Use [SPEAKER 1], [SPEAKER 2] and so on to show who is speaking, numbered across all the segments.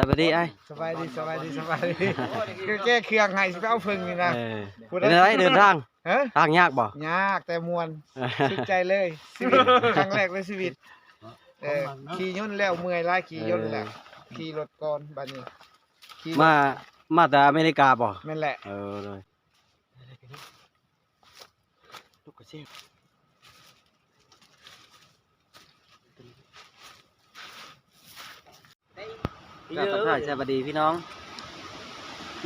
[SPEAKER 1] สวัสดีไอ้
[SPEAKER 2] สบายดีสบายดีสบายดีคือแก้เครื่องให้สิไปเอาเพิ่งนี่นะ
[SPEAKER 1] เออ
[SPEAKER 2] พูด
[SPEAKER 1] เป็น
[SPEAKER 2] ได้
[SPEAKER 1] ไรเดินทาง
[SPEAKER 2] ฮะ
[SPEAKER 1] ทางยากบ่
[SPEAKER 2] ยากแต่มวนสุดใจเลยชีวิตครั้งแรกในชีวิตเออขี่ยนต์แล้วเมื่อยหลายขี่ยนต์แล้วขี่รถก่อนบัดนี้ขี่รถ
[SPEAKER 1] มามาแต่อเมริกาบ่
[SPEAKER 2] แม่นแหละ
[SPEAKER 1] เออเลยลูกกระเจี๊ยบ กราบทักทายสวัสดีพี่น้อง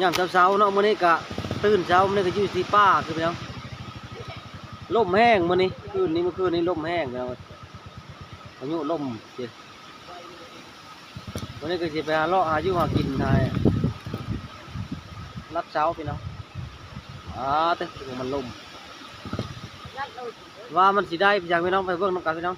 [SPEAKER 1] ยามเช้าๆเนาะมื้อนี้ก็ตื่นเช้ามื้อนี้ก็อยู่ที่ป่าคือพี่น้องลมแห้งมื้อนี้คืนนี้เมื่อคืนนี้ลมแห้งพี่น้องพายุลมเจ็ดวันนี้ก็สิไปหาเลาะหาอยู่หากินทายรับเช้าพี่น้องอ่าแต่ถึงมันลมว่ามันสิได้อย่างพี่น้องไปเบิ่งน้ำกันพี่น้อง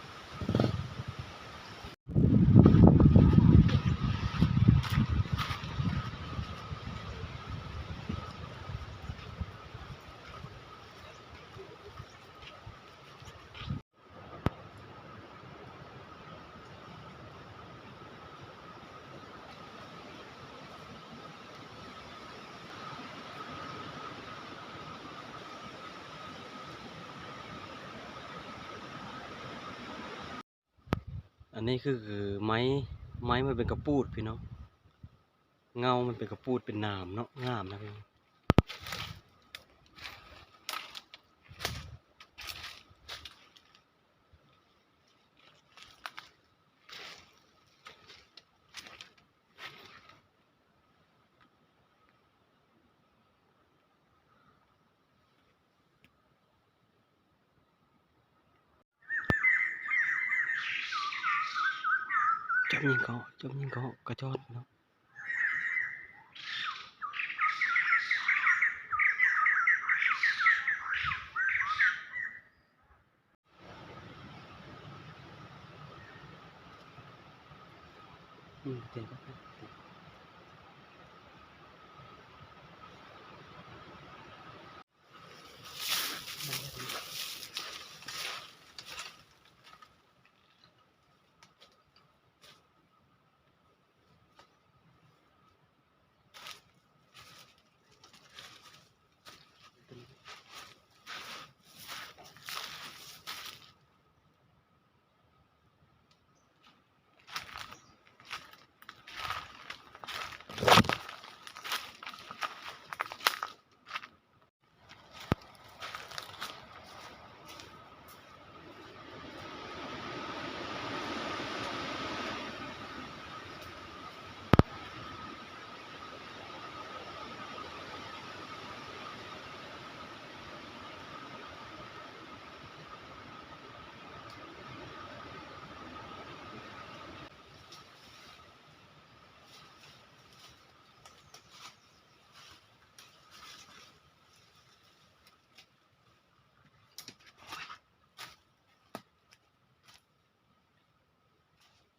[SPEAKER 1] อันนี้คือไม้ไม้มันเป็นกระปูดพี่น้องเงามันเป็นกระปูดเป็นนามเนาะงามนะพี่น้อง จมยิงเขาจมยิงเขากระจอนพี่น้องอืมเดี๋ยวแป๊บนึง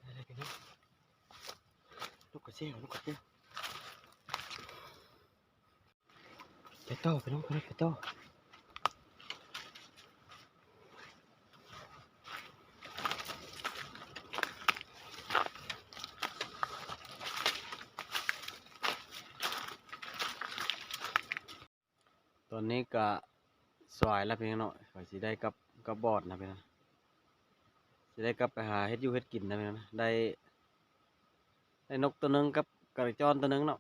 [SPEAKER 1] อะไรพี่น้องลูกกระ เจี๊ยบลูกกระเจี๊ยไปต่อพี่น้องไปต่อตอนนี้ก็สวายแล้วเพี่น้องเนาะข่อสิได้กับกับบอดนะเพี่น้องสิได้กลับไปหาเฮ็ดอยู่เฮ็ดกินนะเพี่น้องนะได้ ได้นกตัวนึงกับกระจอนตัวนึงเนาะ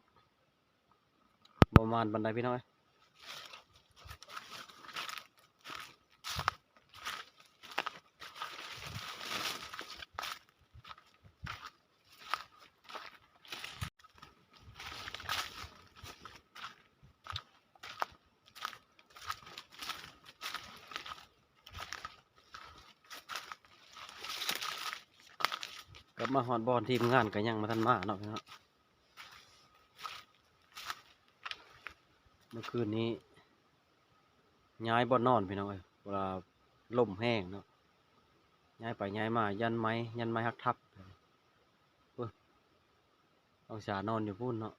[SPEAKER 1] ประมาณบันไดพี่น้อย กับมาฮอดบอลทีมงานก็ยังมาทันมาเนาะพี่น้องเมื่อคืนนี้ ย้ายบอลนอนพี่น้องเอ้ยเวลาลมแห้งเนาะย้ายไปย้ายมา ยันไม้ยันไม้หักทับเอาสานอนอยู่พุ่นเนาะ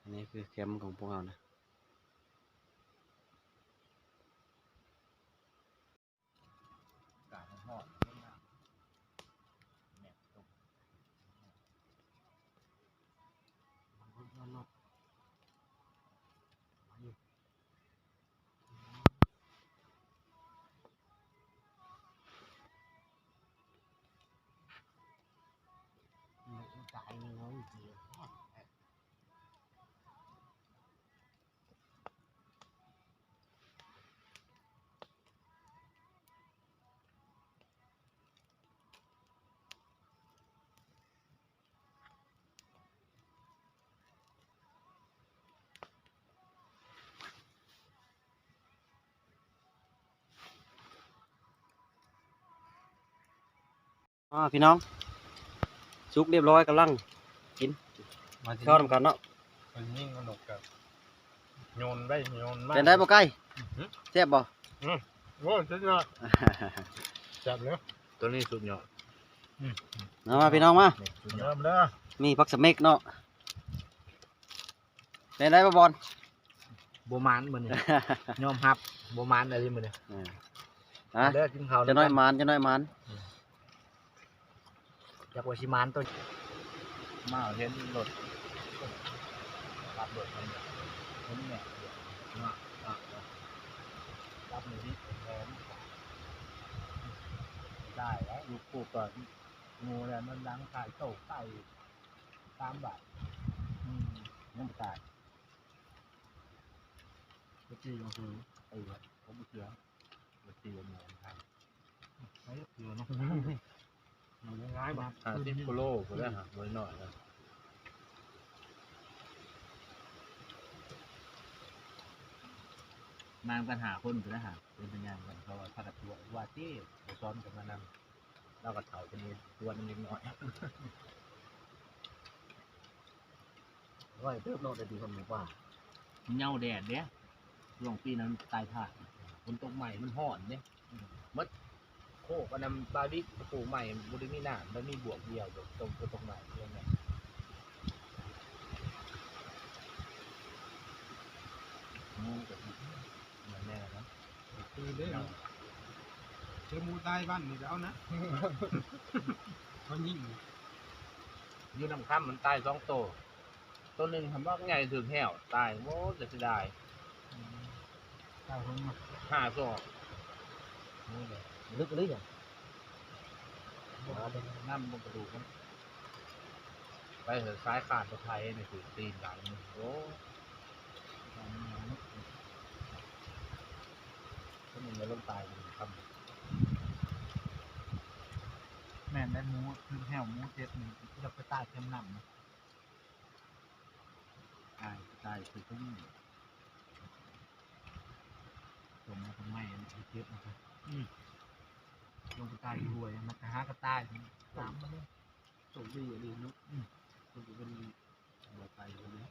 [SPEAKER 1] อันนี้คือแคมป์ของพวกเรานะ อ่าพี่น้องสุกเรียบร้อยกำลัง
[SPEAKER 3] มาที่
[SPEAKER 1] ข้าวทำกันเนาะ
[SPEAKER 3] มันยิ่งสนุกกับโยนได้โยนมาก
[SPEAKER 1] เป็นได้บ่ใกล้
[SPEAKER 3] อื้อหือ
[SPEAKER 1] แซ่บบ่
[SPEAKER 3] โอ้สุดยอดจับเนาะตัวนี้สุดยอด
[SPEAKER 1] เอามาพี่น้องมา
[SPEAKER 3] สุดยอดเด้อ
[SPEAKER 1] มีผักสะเม็กเนาะเป็นได้บ่บอล
[SPEAKER 4] โบมานมือนี่ยอมรับโบมานอะไรมือนี่
[SPEAKER 1] เอออะ
[SPEAKER 4] เด้อกินข้าว
[SPEAKER 1] จะน้อยหมานจะน้อยหมาน
[SPEAKER 4] อยากว่าชิมานตัว
[SPEAKER 3] มาเห็นรถ
[SPEAKER 4] รับเบิดมันเนี่ยผมเนี่ยเดี๋ยวเนาะเนาะเนาะรับมือที่แทนได้แล้วลูกปลูกก่อนงูเนี่ยมันล้างขายโตไก่ตามบาทอืมยังไม่ตายก็จีก็คือไอ้เนี่ยผมเสือก็จีมันเหมือนกันไอ้เสือเนาะ มันง่ายมาก
[SPEAKER 3] หาสิบกิโลก็ได้หาไว้หน่อยนะ
[SPEAKER 4] นางกันหาคนถือหาเป็นสัญญาณกันเพราะว่าถ้ากับตัวว่าที่ไปซ้อนกันมานำเรากับเถาจะมีตัวนึงนิดหน่อยร้อยเติบโลดได้ดีคนหมู่ป่าเงาแดดเนี้ยช่วงปีนั้นตายผ่าคนตกใหม่มันห่อนเนี่ยมัด โคกอันนั้นบาดิปลูกใหม่บุรีมีหนามมันมีบวกเดียวตรงตรงใหม่เรื่องนี้งูกับมันแน่นะ
[SPEAKER 2] คือเด้อเจอหมูตายบ้านนี่แล้วนะเขายิ่ง
[SPEAKER 4] อยู่น้ำค่ำมันตายสองตัวตัวหนึ่งทำว่าไงถึงแห้วตายโม้จะเสียดาย
[SPEAKER 2] ตายคนมา
[SPEAKER 4] ห้าศอกลึก ลึกอะน้ำบนกระดูกมันไปเถอะซ้ายขาดตัวไทยนี่คือตีนหลังนี่โอ้ก็มันจะล้มตายมันคำ
[SPEAKER 2] แม่นได้หมูคือแห้วหมูเจ็ดนี่จะไปตายเต็มน้ำนะ
[SPEAKER 4] ตายตายคือต้อง
[SPEAKER 2] ผมมาทำไมอันนี้เจ็บนะครับ ลงไปตายรวยมันจะหากระตายตามมาเลย
[SPEAKER 4] ส่งดีอย่ดีนุ๊กมันจะเป็นหัวใจเลยนะ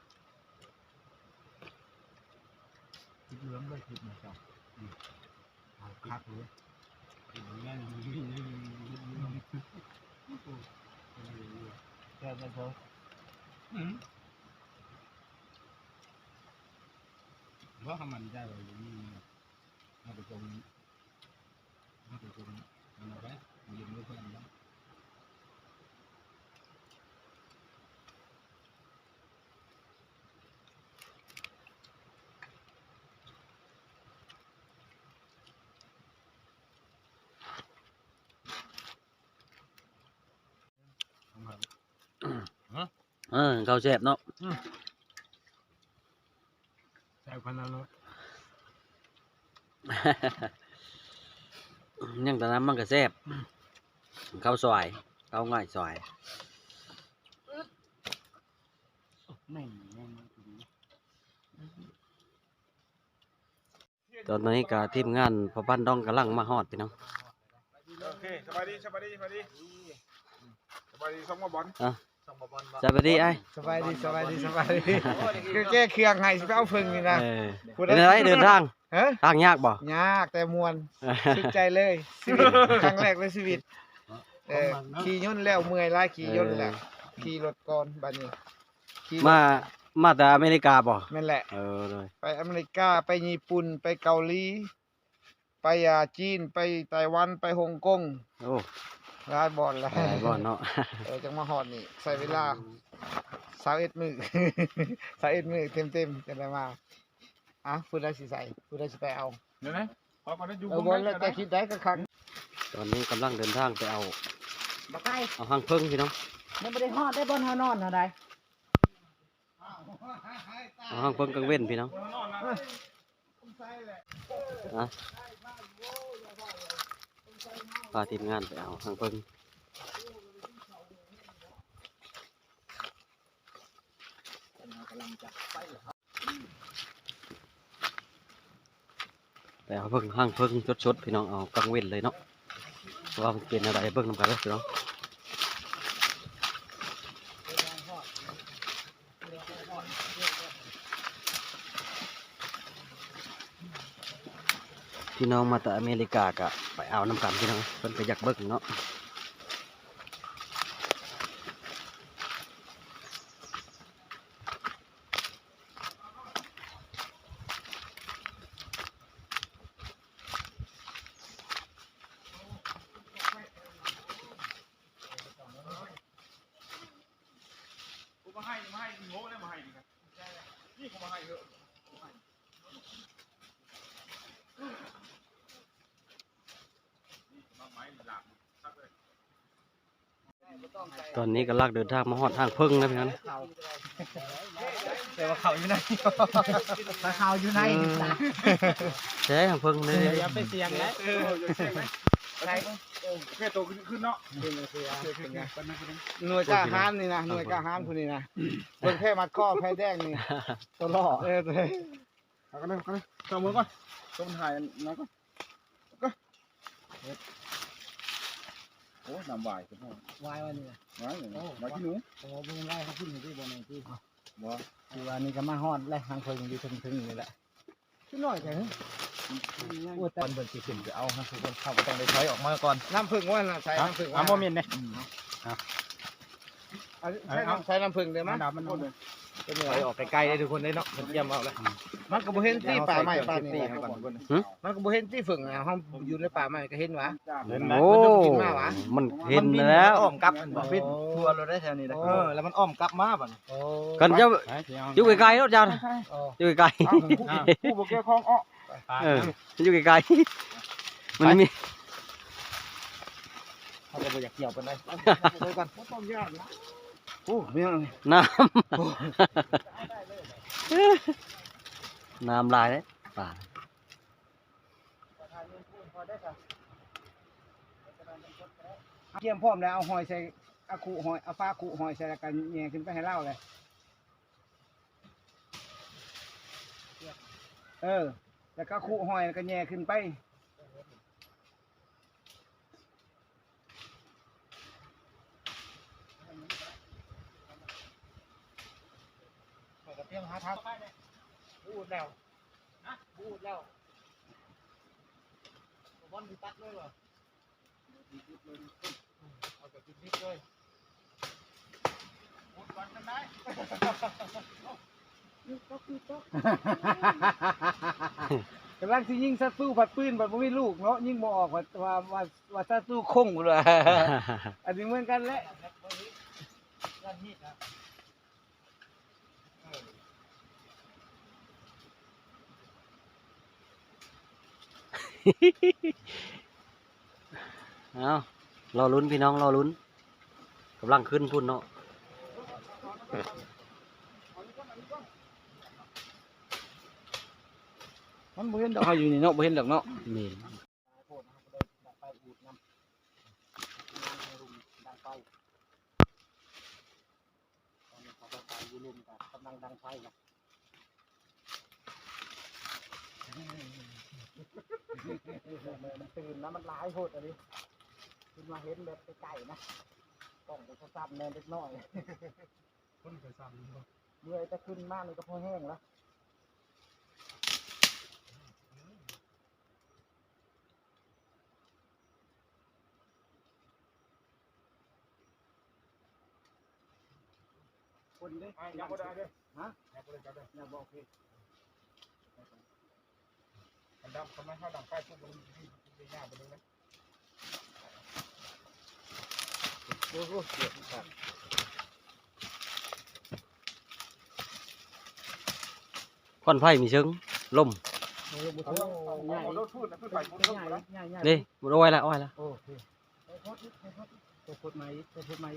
[SPEAKER 2] คิดเหลืองด้วยคิดเหมือนกันเอาคักเลย
[SPEAKER 4] แค่ไม่พอ
[SPEAKER 3] ว่าทำมันได้เลยนี่เอาไปตรงเอาไปตรง มันเอาไปมันยืนไม่
[SPEAKER 1] ยังแต่น้ำมันก็แซ่บข้าวซอยข้าวง่ายซอย
[SPEAKER 4] แม่งแม่ง
[SPEAKER 1] ตอนนี้ก็ทีมงานพอบ้านดองกำลังมาฮอดพี่น้อง
[SPEAKER 5] โอเคสบายดีสบายดีสบายดีสบายดีสองมาบอล
[SPEAKER 4] ส่งมาบอลมา
[SPEAKER 1] สวัสดีไอ้
[SPEAKER 2] สบายดีสบายดีสบายดีคือแก้เครื่องให้สิไปเอาพึ่งนี่นะ
[SPEAKER 1] เออ
[SPEAKER 2] พูด
[SPEAKER 1] เป็น
[SPEAKER 2] ได้
[SPEAKER 1] อะไรเดินทาง
[SPEAKER 2] ฮะ
[SPEAKER 1] ทางยากบ่
[SPEAKER 2] ยากแต่มวนสุดใจเลยชีวิตครั้งแรกในชีวิตเออขี่ยนต์แล้วเมื่อยหลายขี่ยนต์แล้วขี่รถก่อนบัดนี้ขี่รถ
[SPEAKER 1] มา มาแต่อเมริกาบ่
[SPEAKER 2] นั่นแหละ
[SPEAKER 1] เออเลย
[SPEAKER 2] ไปอเมริกาไปญี่ปุ่นไปเกาหลี ไปอ่าจีนไปไต้หวันไปฮ่องกง
[SPEAKER 1] โอ้
[SPEAKER 2] หลายบอลหลาย
[SPEAKER 1] หลายบ่อนเนาะ
[SPEAKER 2] เออจังมาฮอดนี่ใส่เวลา
[SPEAKER 6] สาวเอ็ดมือ สาวเอ็ดมือเต็มเต็มๆจะได้มา อะพูดได้สิใส่พูดได้สิไปเอา
[SPEAKER 5] เดี๋ยวนะขอก่อนนะอยู่
[SPEAKER 6] เออบอลแล้วแต่คิดได้ก็คัก
[SPEAKER 1] ตอนนี้กำลังเดินทางไปเอา
[SPEAKER 6] บ่ใกล้
[SPEAKER 1] เอาหางเพิ่งพี่น้อง
[SPEAKER 6] มันบ่ได้ฮอดได้บ่นเฮานอนเท่าใด
[SPEAKER 1] เอาหางเพิ่งกลางเว้นพี่น้องอะพาทีมงานไปเอาหางเพิ่งไป เอาเพิ่งห้างเพิ่งชดๆพี่น้องเอากังเว้นเลยเนาะว่ามันเป็นอะไรเบิ่งนำกันเลยพี่น้องพี่น้องมาจากอเมริกากะไปเอาน้ำกันพี่น้องเพิ่นไปอยากเบิ่งเนาะ
[SPEAKER 5] กูมาให้มาให้โง่แล้วมาให้ดีครับนี่กูมาให้เถอะนี่มาไม้หลับซักเลย
[SPEAKER 1] ตอนนี้ก็ลากเดินทางมาฮอดห้างเพิ่งนะพี่น้อง
[SPEAKER 6] แต่ว่าเขาอยู่ไหนถ้าเขาอยู่ไหน
[SPEAKER 1] ใช่ห้างเพิ่งเลย
[SPEAKER 6] อย่าไปเสี่ยงนะ
[SPEAKER 5] เอออย่าเสียไหม
[SPEAKER 6] ใช่
[SPEAKER 5] แค่โตขึ้นขึ้นเนาะ
[SPEAKER 6] หน่วยกล้าหารนี่นะหน่วยกล้าหารผู้นี้นะเบิ่งแค่มัดข้อแพ้แดงนี่ตัวล่อเออเด้อ
[SPEAKER 5] เอากันเลยเอากันเลยเข้ามือก่อนต้มถ่ายน้องก่อนก็ โอ้น้ำวายคุณพ่อ
[SPEAKER 6] วายวันนี้
[SPEAKER 5] วายเลยวายที่หนู
[SPEAKER 6] โอ้เบิ่งได้เขาขึ้นอยู่ที่บนนี้ที่
[SPEAKER 5] บ่
[SPEAKER 6] คือว่านี่ก็มาฮอดและทางเพิ่งอยู่ถึงๆนี่แหละขึ้นหน่อยแค่นี้โอ้แต่
[SPEAKER 4] ตอนเบิ่งสิขึ้นไปเอาฮะทุกคนเข้าก็ต้องได้ถอยออกมาก่อน
[SPEAKER 6] น้ำผึ้งว่าน่ะใช้น้ำผึ้ง
[SPEAKER 4] อะบ่แม่นเด้
[SPEAKER 6] เอาใช้น้ำใช้น้ำผึ้งได้มั้ย
[SPEAKER 5] ดับมันหมด เลย
[SPEAKER 6] เป็นเหนื
[SPEAKER 4] ถ
[SPEAKER 6] อ
[SPEAKER 4] อยออกไกลๆได้ทุกคนได้เนาะมันเยี่ยมเอาเลย
[SPEAKER 6] มันก็บ่เห็นที่ป่าไม้ป่านี่
[SPEAKER 4] ตี
[SPEAKER 6] นะ
[SPEAKER 4] ก่อนทุกคน
[SPEAKER 6] มันก็บ่เห็นที่ฝึ่งนะเฮาอยู่ในป่าไม้ก็เห็นหวะ
[SPEAKER 1] โอ้มันเห็นแล้ว
[SPEAKER 4] อ้อมกลับมันบ่เป็นทัวร์เราได้แถวนี้นะเออแล้วมันอ้อมกลับมาบัดนี้
[SPEAKER 6] โอ้
[SPEAKER 1] กันจะอยู่ไกลๆรถจัน
[SPEAKER 6] โอ้
[SPEAKER 1] อยู่ไกล
[SPEAKER 5] ผู้บอกแก้คล้องอ้อ
[SPEAKER 1] ๆเอออยู่ไกลๆมันมี
[SPEAKER 4] เขาก็บ่อยากเกี่ยวปานใด
[SPEAKER 6] ไปก่อนบ่ต้องยากนะ โอ้เมีย
[SPEAKER 1] น้ำน้ำลายเลยป่า
[SPEAKER 6] เกี่ยมพร้อมแล้วเอาหอยใส่เอาคูหอยเอาฟ้าคูหอยใส่แล้วกันแย่ขึ้นไปให้เล่าเลยเออ แล้วก็คูหอยแล้วก็แย่ขึ้นไปเตรีย มหาทางพูดแล้วนะพูดแล้วบอลที่ตัดเลยเหรอเอาแบบนิดๆเลยหมดวันกันได้กำลังสิยิงสัตว์สู้ผัดปืนผัดบ่มีลูกเนาะยิงบ่ออกว่าว่าว่าว่าสัตว์สู้คงเลยอันนี้เหมือนกันแหละ
[SPEAKER 1] เอารอลุ้นพี่น้องรอลุ้นกำลังขึ้นพุ่นเนาะ
[SPEAKER 6] มันบ่เห็นดอกเฮาอยู่นี่เนาะบ่เห็นดอกเนาะ
[SPEAKER 1] นี่
[SPEAKER 6] กำลังดังไฟนะ มันตื่นนะมันร้ายโหดอันนี้ขึ้นมาเห็นแบบไกลๆนะต้องไปซับแน่เล็กน้อย
[SPEAKER 5] คนเคยซ้ำ
[SPEAKER 6] เมื่อยจะขึ้นมากเลยก็พอแห้งแล้วคนเด้
[SPEAKER 5] ยังบ่ได้เด้อ
[SPEAKER 6] ฮะ
[SPEAKER 5] ยังบ่ได้จับเด้อ
[SPEAKER 6] อย่าบอกพี่
[SPEAKER 5] มัน ดำทำไมเขาดังไฟปุ๊บมันมีมีหน้าไปเลยนะ
[SPEAKER 6] โอ้โหเสียงครับ
[SPEAKER 1] ควันไผ่มีเชิงล่ม
[SPEAKER 6] เอาลงบ่
[SPEAKER 5] เอา
[SPEAKER 6] ถึง
[SPEAKER 5] เอาเอาเอารถพูดนะขึ้นไปพูด
[SPEAKER 6] ให
[SPEAKER 5] ลง
[SPEAKER 6] ญ่
[SPEAKER 5] ไปแล้ว
[SPEAKER 6] ใหญ่ใหญ่
[SPEAKER 1] นี่มันเอาไว้ละเอาไว้ละ
[SPEAKER 6] โอเคไปพดไปพดไปพดไหมไปพดไหม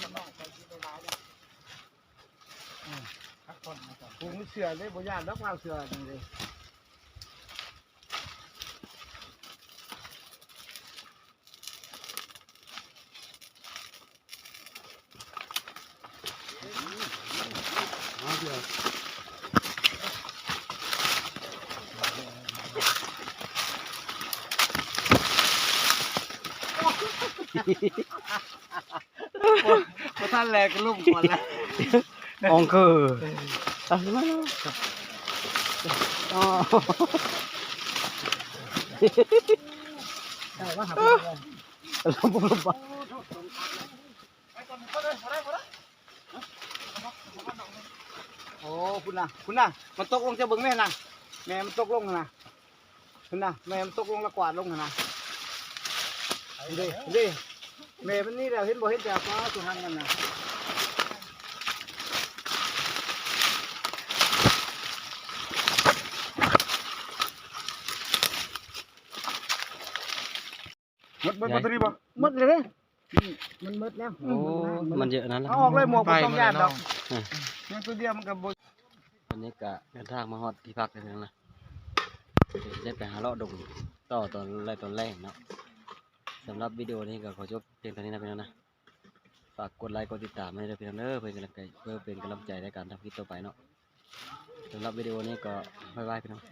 [SPEAKER 6] มันน้องไปกินได้หลายแล้วอืมพักผ่อนมาก่อนกูมีเสือเลยบ่ย่านดอกวางเสือจังเลย พอท่านแรกก็ลุ่มก่อนแล้ว
[SPEAKER 1] อองคือเอามาแล้วอ๋อ
[SPEAKER 6] ได้ว่าหับ
[SPEAKER 1] ลมบุลมบ
[SPEAKER 6] โอ้คุณน่ะคุณน่ะมันตกลงจะเบิ่งแม่น่ะแม่มันตกลงน่ะคุณน่ะแม่มันตกลงแล้วกวาดลงน่ะนะดิดิแม่มันนี่แล้วเห็นบ่เห็นแต่ฟ้าสุหันกันน่ะ
[SPEAKER 5] ดหมดหมดตัวนี้ป่ะ
[SPEAKER 6] หมดเลยเด้มันหมดแล้ว
[SPEAKER 1] โอ้มันเยอะนั้นละ
[SPEAKER 6] เอาออกเลยหมวกบ่ต้องย่านดอก
[SPEAKER 1] อืม
[SPEAKER 6] ยังตัวเดียวมันก็บ่
[SPEAKER 1] วันนี้ก็เดินทางมาฮอดที่พักกันแล้วนะเดี๋ยวจะไปหาเลาะดงต่อตอนแรกตอนแรกเนาะสำหรับวิดีโอนี้ก็ขอจบเพียงเท่านี้นะพี่น้องนะฝากกดไลค์กดติดตามให้ด้วยพี่น้องเด้อเพื่อเป็นกำลังใจเพื่อเป็นกำลังใจในการทำคลิปต่อไปเนาะสำหรับวิดีโอนี้ก็บ๊ายบายพี่น้อง